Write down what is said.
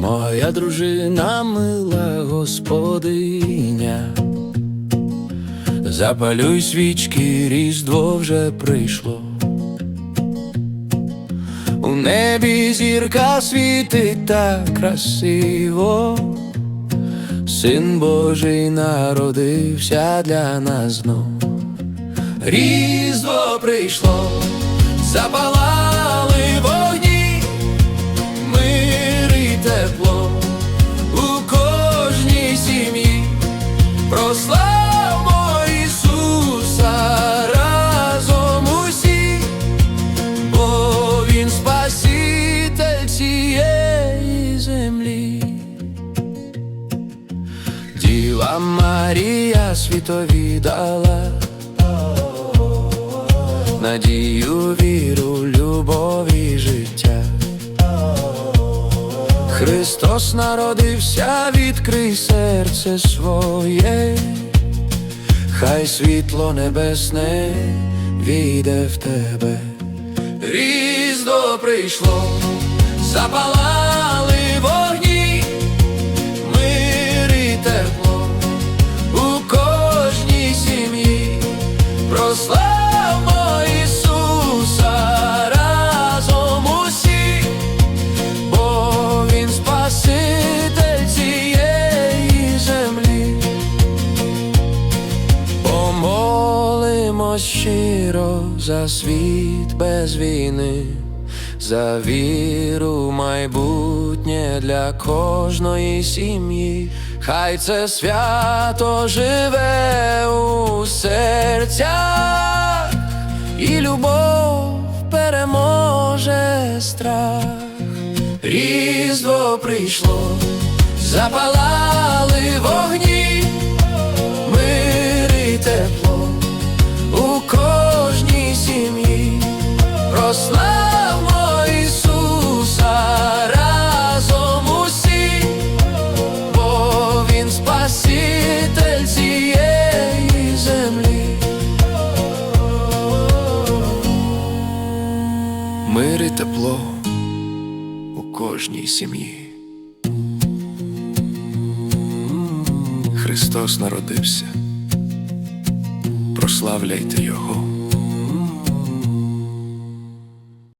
Моя дружина мила господиня, запалюй свічки, різдво вже прийшло. У небі зірка світить так красиво, Син Божий народився для нас знов. Різдво прийшло, запалали вогні, мир і тепло у кожній сім'ї. Прославмо Ісуса разом усі, бо Він Спаситель цієї землі. Діва Марія світові дала надію, віру, любов і життя. Христос народився, відкрий серце своє, хай світло небесне війде в тебе. Різдво прийшло, запалали щиро за світ без війни, за віру в майбутнє для кожної сім'ї. Хай це свято живе у серцях, і любов переможе страх. Різдво прийшло, запалали вогні, мир і тепло Прославмо Ісуса разом усі, бо Він Спаситель цієї землі. Мир і тепло у кожній сім'ї. Христос народився. Прославляйте Його.